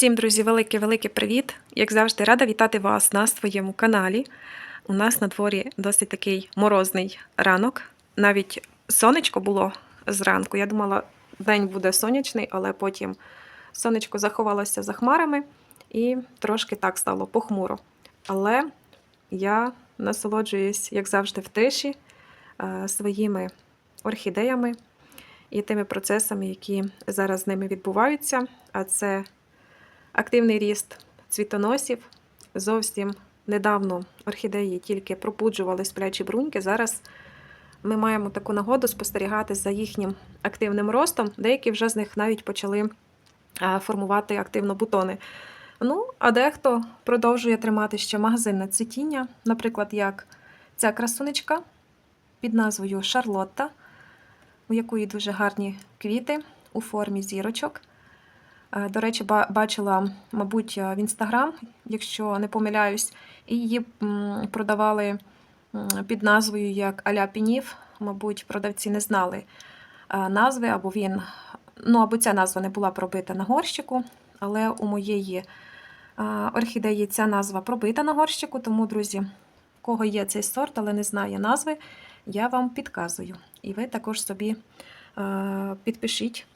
Всім, друзі, великий-великий привіт! Як завжди, рада вітати вас на своєму каналі. У нас на дворі досить такий морозний ранок. Навіть сонечко було зранку. Я думала, день буде сонячний, але потім сонечко заховалося за хмарами і трошки так стало похмуро. Але я насолоджуюсь, як завжди, в тиші е, своїми орхідеями і тими процесами, які зараз з ними відбуваються. А це активний ріст цвітоносів. Зовсім недавно орхідеї тільки пробуджували сплячі бруньки. Зараз ми маємо таку нагоду спостерігати за їхнім активним ростом. Деякі вже з них навіть почали формувати активно бутони. Ну, а дехто продовжує тримати ще магазинне цвітіння, наприклад, як ця красунечка під назвою Шарлотта, у якої дуже гарні квіти у формі зірочок. Е, До речі, бачила, мабуть, в інстаграм, якщо не помиляюсь, і її продавали під назвою як Аля Пінів. Мабуть, продавці не знали е, назви, або він, ну або ця назва не була пробита на горщику, але у моєї е, орхідеї ця назва пробита на горщику, тому, друзі, у кого є цей сорт, але не знає назви, я вам підказую. І ви також собі е, підпишіть.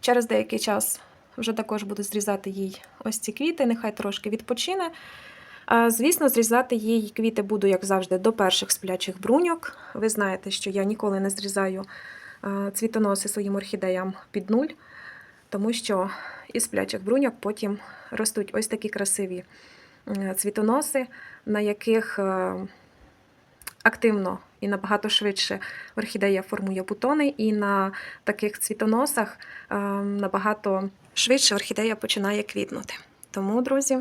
Через деякий час вже також буду зрізати їй ось ці квіти, нехай трошки відпочине. Звісно, зрізати їй квіти буду, як завжди, до перших сплячих бруньок. Ви знаєте, що я ніколи не зрізаю цвітоноси своїм орхідеям під нуль, тому що із сплячих бруньок потім ростуть ось такі красиві цвітоноси, на яких е, активно і набагато швидше орхідея формує бутони, і на таких цвітоносах е, набагато швидше орхідея починає квітнути. Тому, друзі,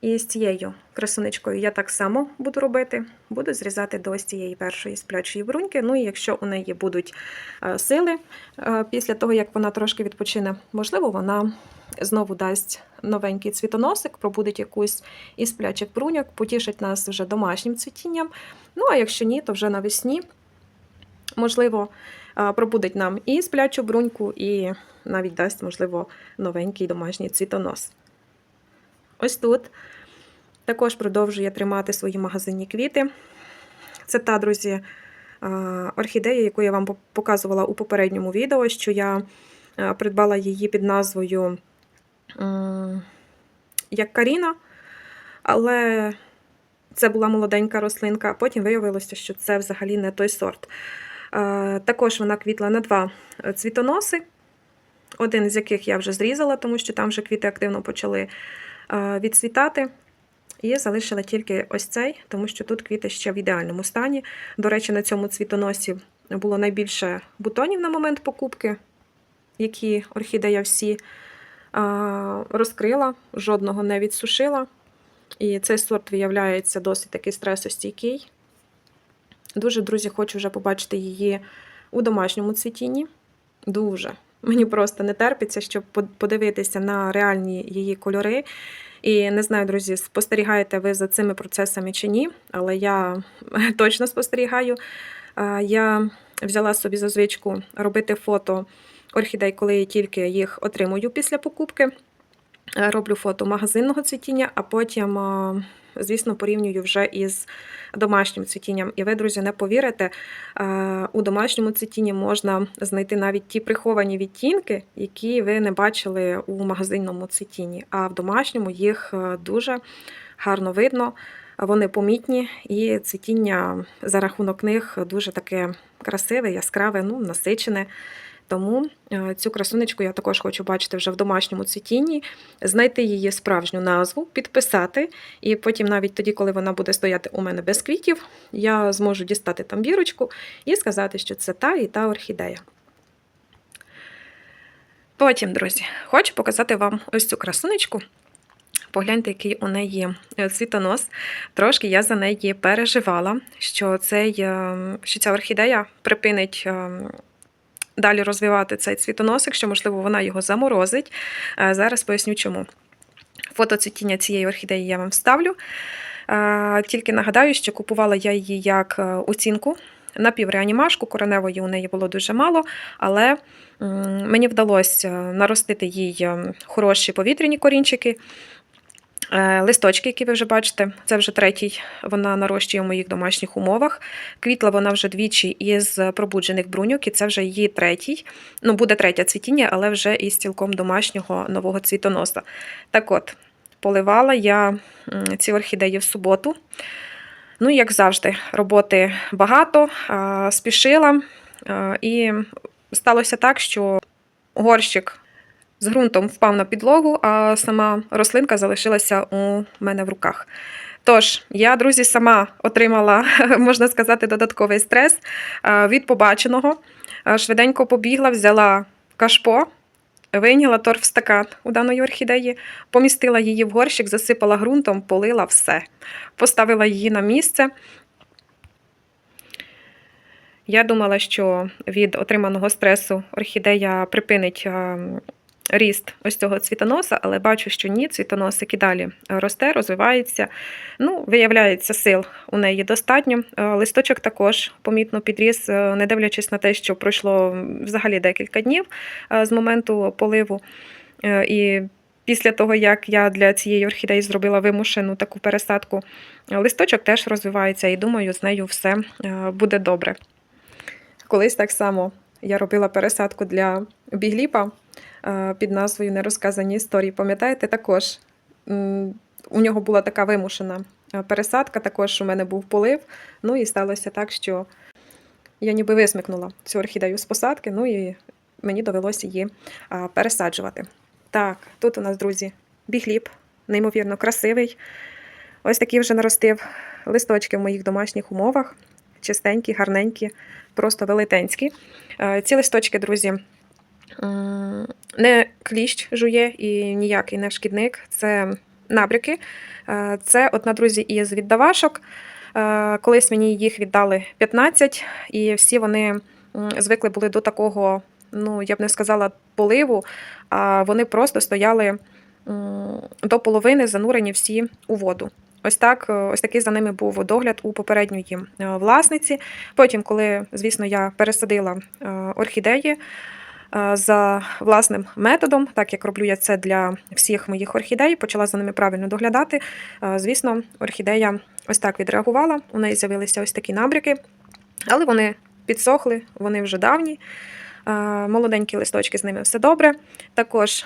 і з цією красунечкою я так само буду робити. Буду зрізати до ось цієї першої сплячої бруньки. Ну і якщо у неї будуть е, сили е, після того, як вона трошки відпочине, можливо, вона знову дасть новенький цвітоносик, пробудить якусь із сплячих бруньок, потішить нас вже домашнім цвітінням. Ну а якщо ні, то вже навесні, можливо, пробудить нам і сплячу бруньку, і навіть дасть, можливо, новенький домашній цвітонос. Ось тут також продовжує тримати свої магазинні квіти. Це та, друзі, орхідея, яку я вам показувала у попередньому відео, що я придбала її під назвою як Каріна, але це була молоденька рослинка. Потім виявилося, що це взагалі не той сорт. Е, Також вона квітла на два цвітоноси, один з яких я вже зрізала, тому що там вже квіти активно почали е, відцвітати. І залишила тільки ось цей, тому що тут квіти ще в ідеальному стані. До речі, на цьому цвітоносі було найбільше бутонів на момент покупки, які орхідея всі а, розкрила, жодного не відсушила. І цей сорт виявляється досить такий стресостійкий. Дуже, друзі, хочу вже побачити її у домашньому цвітінні. Дуже. Мені просто не терпиться, щоб подивитися на реальні її кольори. І не знаю, друзі, спостерігаєте ви за цими процесами чи ні, але я точно спостерігаю. Я взяла собі за звичку робити фото орхідей, коли я тільки їх отримую після покупки. Е, Роблю фото магазинного цвітіння, а потім, звісно, порівнюю вже із домашнім цвітінням. І ви, друзі, не повірите, е, у домашньому цвітінні можна знайти навіть ті приховані відтінки, які ви не бачили у магазинному цвітінні. А в домашньому їх е, дуже гарно видно, вони помітні, і цвітіння за рахунок них дуже таке красиве, яскраве, ну, насичене. Тому е, цю красунечку я також хочу бачити вже в домашньому цвітінні, знайти її справжню назву, підписати, і потім, навіть тоді, коли вона буде стояти у мене без квітів, я зможу дістати там бірочку і сказати, що це та і та орхідея. Потім, друзі, хочу показати вам ось цю красунечку. Погляньте, який у неї е, цвітонос. Трошки я за неї переживала, що, цей, е, що ця орхідея припинить далі розвивати цей цвітоносик, що, можливо, вона його заморозить. Е, Зараз поясню чому. Фото цвітіння цієї орхідеї я вам вставлю. Е, Тільки нагадаю, що купувала я її як е, оцінку напівреанімашку, кореневої у неї було дуже мало, але мені вдалося наростити їй хороші повітряні корінчики. Е, Листочки, які ви вже бачите, це вже третій. Вона нарощує в моїх домашніх умовах. Квітла вона вже двічі із пробуджених бруньок, і це вже її третій. Ну, буде третє цвітіння, але вже із цілком домашнього нового цвітоноса. Так от, поливала я ці орхідеї в суботу. Ну, як завжди, роботи багато, спішила. І сталося так, що горщик з ґрунтом впав на підлогу, а сама рослинка залишилася у мене в руках. Тож, я, друзі, сама отримала, можна сказати, додатковий стрес від побаченого. Швиденько побігла, взяла кашпо, вийняла торф стакан у даної орхідеї, помістила її в горщик, засипала ґрунтом, полила все. Поставила її на місце. Я думала, що від отриманого стресу орхідея припинить е, ріст ось цього цвітоноса, але бачу, що ні, цвітоносик і далі росте, розвивається. Ну, виявляється, сил у неї достатньо. Е, Листочок також помітно підріс, е, не дивлячись на те, що пройшло взагалі декілька днів е, з моменту поливу. І після того, як я для цієї орхідеї зробила вимушену таку пересадку, листочок теж розвивається, і думаю, з нею все буде добре. Колись так само я робила пересадку для бігліпа під назвою Нерозказані історії. Пам'ятаєте, також у нього була така вимушена е, пересадка, також у мене був полив. Ну і сталося так, що я ніби висмикнула цю орхідею з посадки, ну і мені довелося її пересаджувати. Так, тут у нас, друзі, бігліп, неймовірно красивий. Ось такий вже наростив листочки в моїх домашніх умовах. Чистенькі, гарненькі, просто велетенські. Е, Ці листочки, друзі, не кліщ жує і ніякий не шкідник. Це набряки. Е, Це одна, друзі, із віддавашок. Е, Колись мені їх віддали 15, і всі вони звикли були до такого, ну, я б не сказала, поливу, а вони просто стояли до половини занурені всі у воду. Ось так, е, ось такий за ними був догляд у попередньої е, власниці. Потім, коли, звісно, я пересадила е, орхідеї е, за власним методом, так як роблю я це для всіх моїх орхідей, почала за ними правильно доглядати. е, Звісно, орхідея ось так відреагувала. У неї з'явилися ось такі набряки, але вони підсохли, вони вже давні. Е, Молоденькі листочки з ними все добре. Також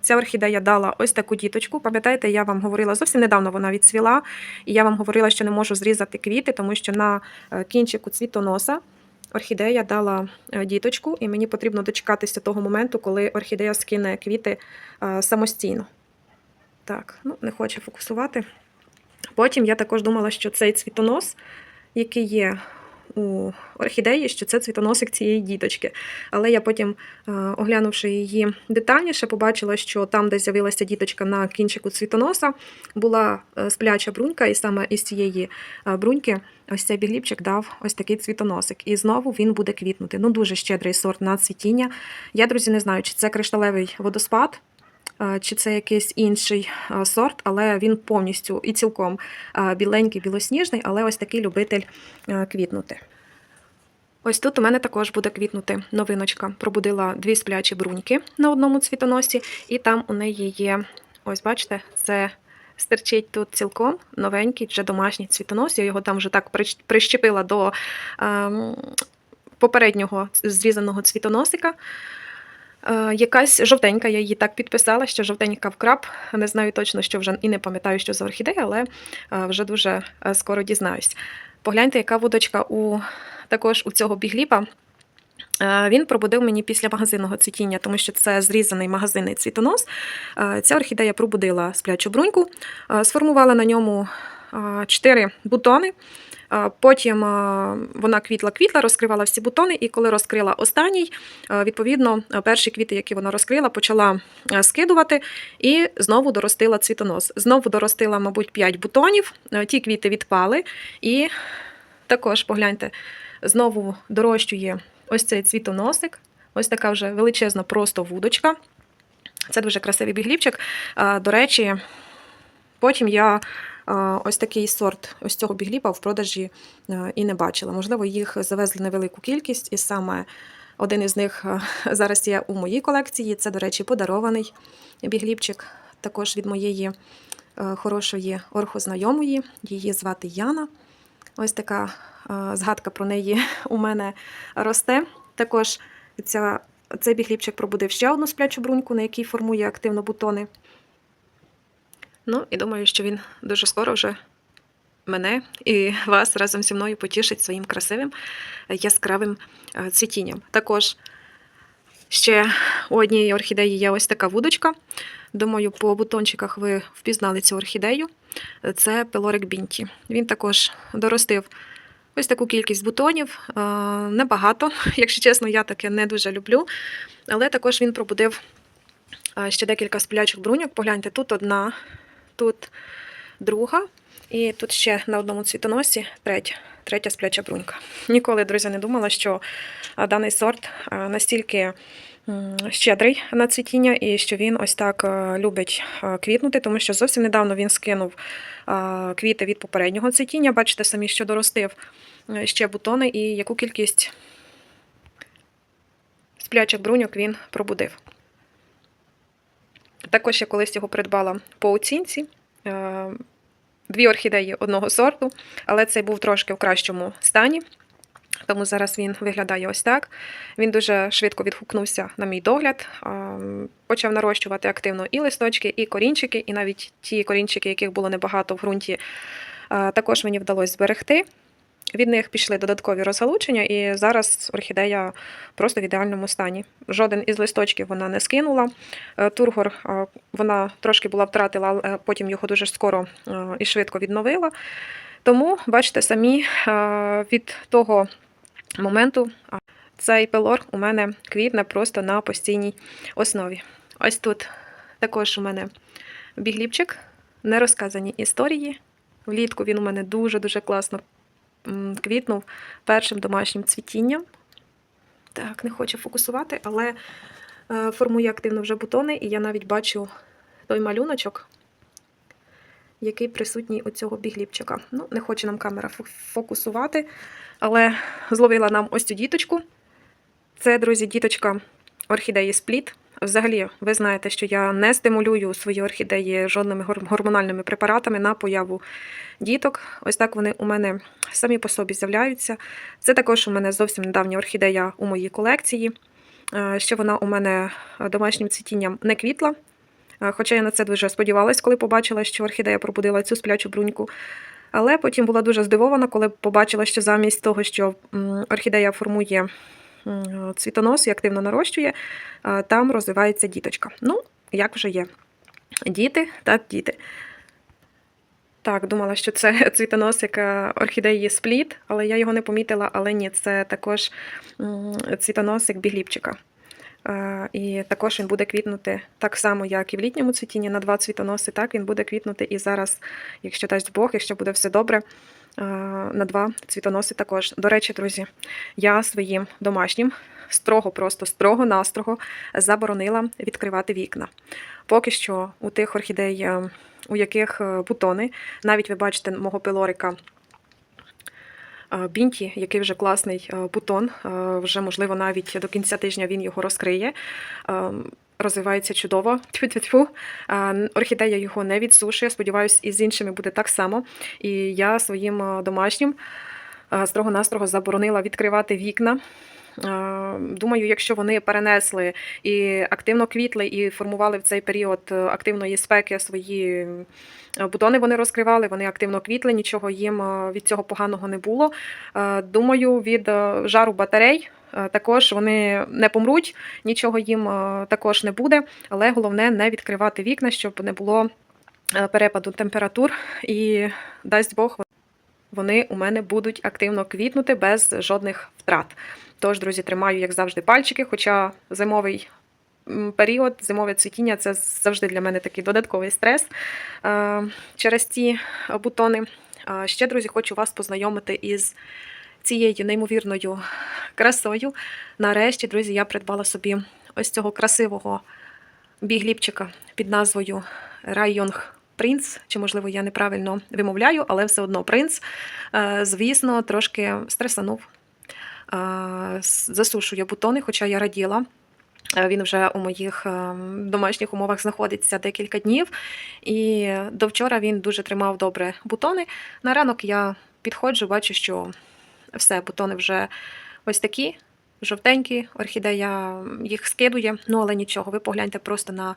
Ця орхідея дала ось таку діточку. Пам'ятаєте, я вам говорила зовсім недавно вона відцвіла, і я вам говорила, що не можу зрізати квіти, тому що на е, кінчику цвітоноса орхідея дала е, діточку, і мені потрібно дочекатися того моменту, коли орхідея скине квіти е, самостійно. Так, ну не хоче фокусувати. Потім я також думала, що цей цвітонос, який є у орхідеї, що це цвітоносик цієї діточки. Але я потім, е, оглянувши її детальніше, побачила, що там, де з'явилася діточка на кінчику цвітоноса, була е, спляча брунька, і саме із цієї е, бруньки ось цей бігліпчик дав ось такий цвітоносик. І знову він буде квітнути. Ну, дуже щедрий сорт на цвітіння. Я, друзі, не знаю, чи це кришталевий водоспад. Чи це якийсь інший сорт, але він повністю і цілком біленький, білосніжний, але ось такий любитель квітнути. Ось тут у мене також буде квітнути новиночка. Пробудила дві сплячі бруньки на одному цвітоносі, і там у неї є, ось бачите, це стирчить тут цілком новенький, вже домашній цвітонос. Я його там вже так прищепила до ем, попереднього зрізаного цвітоносика. Е, Якась жовтенька, я її так підписала, що жовтенька вкраб. Не знаю точно, що вже і не пам'ятаю, що за орхідея, але е, вже дуже е, скоро дізнаюсь. Погляньте, яка вудочка у також у цього бігліпа. Він пробудив мені після магазинного цвітіння, тому що це зрізаний магазинний цвітонос. Ця орхідея пробудила сплячу бруньку, сформувала на ньому 4 бутони. Потім вона квітла-квітла, розкривала всі бутони, і коли розкрила останній, відповідно, перші квіти, які вона розкрила, почала скидувати і знову доростила цвітонос. Знову доростила, мабуть, 5 бутонів. Е, Ті квіти відпали, і також погляньте, знову дорощує ось цей цвітоносик. Ось така вже величезна просто вудочка. Це дуже красивий бігліпчик. Е, До речі, потім я ось такий сорт ось цього бігліпа в продажі е, і не бачила. Можливо, їх завезли невелику кількість, і саме один із них е, зараз є у моїй колекції. Це, до речі, подарований бігліпчик, також від моєї е, хорошої орхознайомої. Її звати Яна. Ось така згадка про неї у мене росте. Також ця, цей бігліпчик пробудив ще одну сплячу бруньку, на якій формує активно бутони. Ну, і думаю, що він дуже скоро вже мене і вас разом зі мною потішить своїм красивим яскравим е, цвітінням. Також ще у однієї орхідеї є ось така вудочка. Думаю, по бутончиках ви впізнали цю орхідею. Це пелорик Бінті. Він також доростив ось таку кількість бутонів. Е, Небагато, якщо чесно, я таке не дуже люблю. Але також він пробудив е, ще декілька сплячих бруньок. Погляньте, тут одна, тут друга, і тут ще на одному цвітоносі третя, третя спляча брунька. Ніколи, друзі, не думала, що даний сорт настільки щедрий на цвітіння і що він ось так любить квітнути, тому що зовсім недавно він скинув квіти від попереднього цвітіння. Бачите самі, що доростив ще бутони і яку кількість сплячих бруньок він пробудив. Також я колись його придбала по оцінці. Е, Дві орхідеї одного сорту, але цей був трошки в кращому стані. Тому зараз він виглядає ось так. Він дуже швидко відгукнувся на мій догляд, почав нарощувати активно і листочки, і корінчики, і навіть ті корінчики, яких було небагато в ґрунті, також мені вдалося зберегти. Від них пішли додаткові розгалучення, і зараз орхідея просто в ідеальному стані. Жоден із листочків вона не скинула. Е, Тургор е, вона трошки була втратила, але потім його дуже скоро е, і швидко відновила. Тому, бачите, самі від того моменту цей пелор у мене квітне просто на постійній основі. Ось тут також у мене бігліпчик, нерозказані історії. Влітку він у мене дуже-дуже класно квітнув першим домашнім цвітінням. Так, не хочу фокусувати, але е, формує активно вже бутони, і я навіть бачу той малюночок, який присутній у цього бігліпчика. Ну, не хоче нам камера фокусувати, але зловила нам ось цю діточку. Це, друзі, діточка орхідеї спліт. Взагалі, ви знаєте, що я не стимулюю свої орхідеї жодними гормональними препаратами на появу діток. Ось так вони у мене самі по собі з'являються. Це також у мене зовсім недавня орхідея у моїй колекції. Е, Ще вона у мене домашнім цвітінням не квітла. Е, Хоча я на це дуже сподівалась, коли побачила, що орхідея пробудила цю сплячу бруньку. Але потім була дуже здивована, коли побачила, що замість того, що орхідея формує цвітонос і активно нарощує, там розвивається діточка. Ну, як вже є. Діти, так діти. Так, думала, що це цвітоносик е, орхідеї спліт, але я його не помітила. Але ні, це також цвітоносик бігліпчика. І також він буде квітнути так само, як і в літньому цвітінні на два цвітоноси. Так він буде квітнути і зараз, якщо дасть Бог, якщо буде все добре, на два цвітоноси також. До речі, друзі, я своїм домашнім строго, просто строго-настрого заборонила відкривати вікна. Поки що у тих орхідей, е, у яких е, бутони, навіть ви бачите мого пилорика. Бінті, який вже класний бутон, вже можливо навіть до кінця тижня він його розкриє. Розвивається чудово. Тьфу-тьфу-тьфу. Е, Орхідея його не відсушує. Сподіваюсь, і з іншими буде так само. І я своїм домашнім строго-настрого заборонила відкривати вікна. Е, Думаю, якщо вони перенесли і активно квітли, і формували в цей період е, активної спеки свої е, бутони, вони розкривали, вони активно квітли, нічого їм від цього поганого не було. Думаю, від жару батарей. Також вони не помруть, нічого їм також не буде, але головне не відкривати вікна, щоб не було перепаду температур. І дасть Бог, вони у мене будуть активно квітнути без жодних втрат. Тож, друзі, тримаю, як завжди, пальчики, хоча зимовий період, зимове цвітіння це завжди для мене такий додатковий стрес е, через ці бутони. Ще, друзі, хочу вас познайомити із цією неймовірною красою. Нарешті, друзі, я придбала собі ось цього красивого бігліпчика під назвою Районг принц, чи, можливо, я неправильно вимовляю, але все одно принц, е, звісно, трошки стресанув. Е, Засушує бутони, хоча я раділа. Е, Він вже у моїх е, домашніх умовах знаходиться декілька днів, і до вчора він дуже тримав добре бутони. На ранок я підходжу, бачу, що все, бутони вже ось такі, жовтенькі, орхідея їх скидує. Ну, але нічого, ви погляньте просто на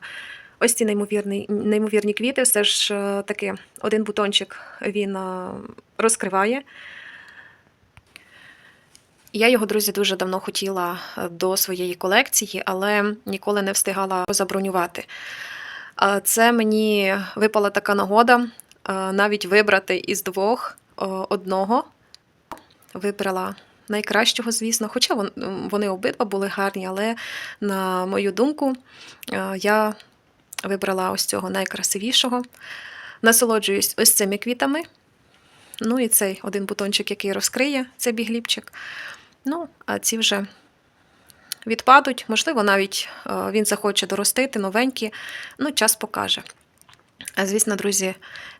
ось ці неймовірні, неймовірні квіти. Все ж таки один бутончик він розкриває. Я його, друзі, дуже давно хотіла е, до своєї колекції, але ніколи не встигала забронювати. Це мені випала така нагода е, навіть вибрати із двох е, одного. Вибрала найкращого, звісно, хоча вони обидва були гарні, але на мою думку, я вибрала ось цього найкрасивішого. Насолоджуюсь ось цими квітами. Ну і цей один бутончик, який розкриє, це бігліпчик. Ну, а ці вже відпадуть. Можливо, навіть е, він захоче доростити новенькі. Ну, час покаже. Звісно, друзі,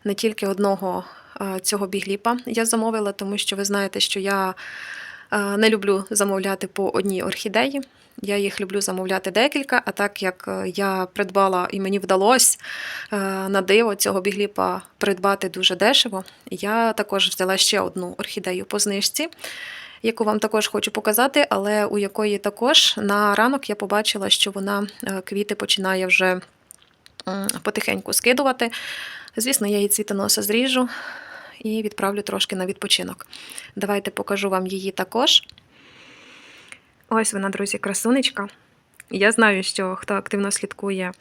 не тільки одного е, цього бігліпа я замовила, тому що ви знаєте, що я е, не люблю замовляти по одній орхідеї. Я їх люблю замовляти декілька, а так як я придбала і мені вдалося на диво цього бігліпа придбати дуже дешево, я також взяла ще одну орхідею по знижці, яку вам також хочу показати, але у якої також на ранок я побачила, що вона е, квіти починає вже потихеньку скидувати. Звісно, я її цвітоноса зріжу і відправлю трошки на відпочинок. Давайте покажу вам її також. Ось вона, друзі, красунечка. Я знаю, що хто активно слідкує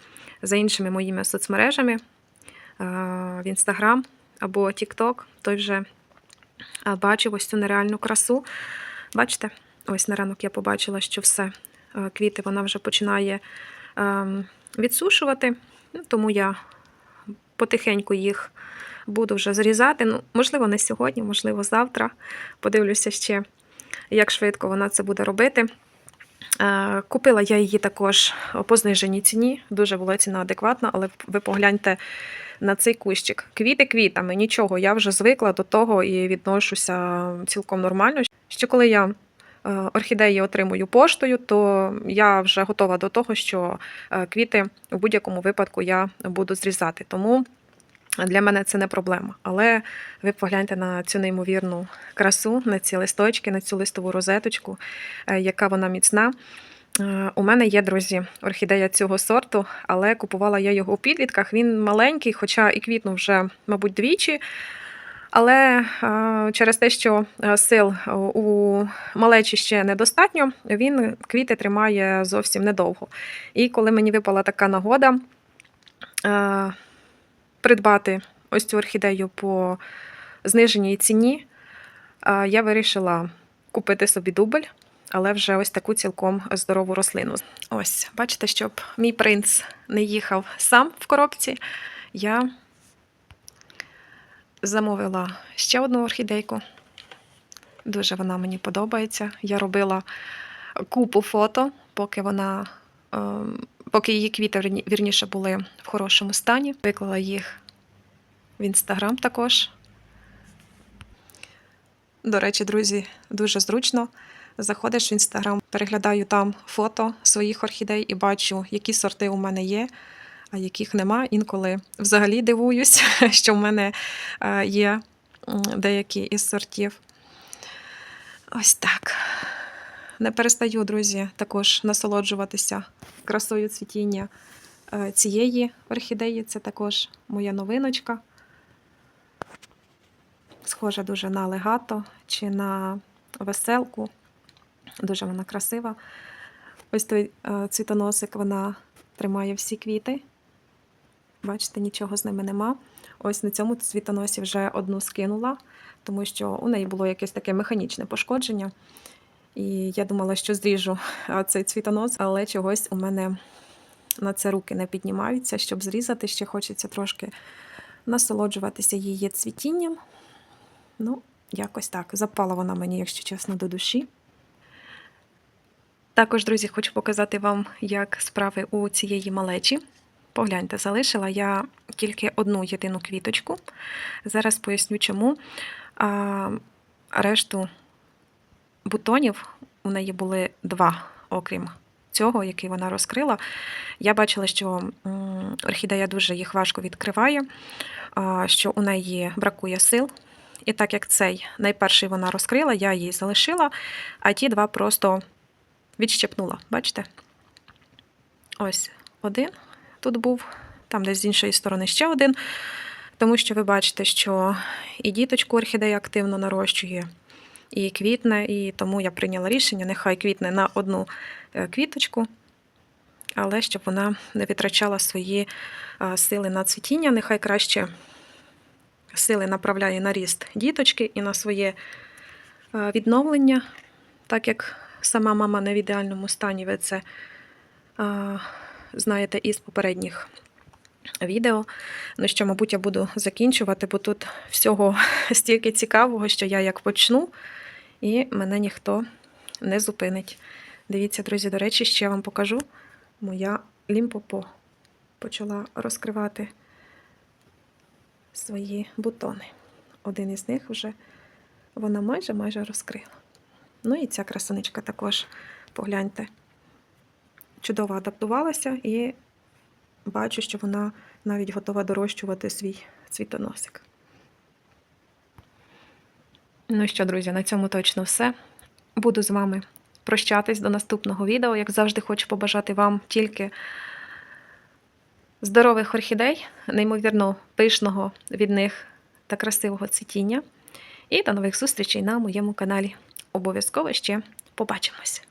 за іншими моїми соцмережами е, в Інстаграм або TikTok, той вже бачив ось цю нереальну красу. Бачите, ось на ранок я побачила, що все, е, квіти вона вже починає ем, відсушувати, Ну, тому я потихеньку їх буду вже зрізати. Ну, можливо, не сьогодні, можливо, завтра. Подивлюся ще, як швидко вона це буде робити. Е, Купила я її також по зниженій ціні. Дуже була ціна адекватна, але ви погляньте на цей кущик. Квіти квітами, нічого. Я вже звикла до того і відношуся цілком нормально. Що коли я е, орхідеї отримую поштою, то я вже готова до того, що е, квіти в будь-якому випадку я буду зрізати. Тому для мене це не проблема. Але ви погляньте на цю неймовірну красу, на ці листочки, на цю листову розеточку, е, яка вона міцна. Е, У мене є, друзі, орхідея цього сорту, але купувала я його у підлітках. Він маленький, хоча і квітнув вже, мабуть, двічі. Але е, через те, що е, сил у малечі ще недостатньо, він квіти тримає зовсім недовго. І коли мені випала така нагода придбати ось цю орхідею по зниженій ціні, я вирішила купити собі дубль, але вже ось таку цілком здорову рослину. Ось, бачите, щоб мій принц не їхав сам в коробці, я замовила ще одну орхідейку. Дуже вона мені подобається. Я робила купу фото, поки вона, ем, поки її квіти вірніше були в хорошому стані. Виклала їх в інстаграм також. До речі, друзі, дуже зручно. Заходиш в інстаграм, переглядаю там фото своїх орхідей і бачу, які сорти у мене є, а яких нема. Інколи взагалі дивуюсь, що в мене е, є деякі із сортів. Ось так. Не перестаю, друзі, також насолоджуватися красою цвітіння е, цієї орхідеї. Це також моя новиночка. Схожа дуже на легато чи на веселку. Дуже вона красива. Ось той е, цвітоносик вона тримає всі квіти. Бачите, нічого з ними нема. Ось на цьому цвітоносі вже одну скинула, тому що у неї було якесь таке механічне пошкодження. І я думала, що зріжу е, цей цвітонос, але чогось у мене на це руки не піднімаються. Щоб зрізати, ще хочеться трошки насолоджуватися її цвітінням. Ну, якось так. Запала вона мені, якщо чесно, до душі. Також, друзі, хочу показати вам, як справи у цієї малечі. Погляньте, залишила я тільки одну єдину квіточку. Зараз поясню чому. А, решту бутонів у неї були два, окрім цього, який вона розкрила. Я бачила, що орхідея дуже їх важко відкриває, що у неї бракує сил. І так як цей найперший вона розкрила, я її залишила, а ті два просто відщепнула. Бачите? Ось один тут був, там десь з іншої сторони ще один. Тому що ви бачите, що і діточку орхідея активно нарощує, і квітне, і тому я прийняла рішення, нехай квітне на одну е, квіточку, але щоб вона не витрачала свої е, сили на цвітіння, нехай краще сили направляє на ріст діточки і на своє е, відновлення, так як сама мама не в ідеальному стані, ви це е, знаєте із попередніх відео. Ну що, мабуть, я буду закінчувати, бо тут всього стільки цікавого, що я як почну, і мене ніхто не зупинить. Дивіться, друзі, до речі, ще вам покажу. Моя лімпопо почала розкривати свої бутони. Один із них вже вона майже майже розкрила. Ну і ця красунечка також, погляньте, чудово адаптувалася і бачу, що вона навіть готова дорощувати свій цвітоносик. Ну що, друзі, на цьому точно все. Буду з вами прощатись до наступного відео. Як завжди, хочу побажати вам тільки здорових орхідей, неймовірно пишного від них та красивого цвітіння. І до нових зустрічей на моєму каналі. Обов'язково ще побачимось!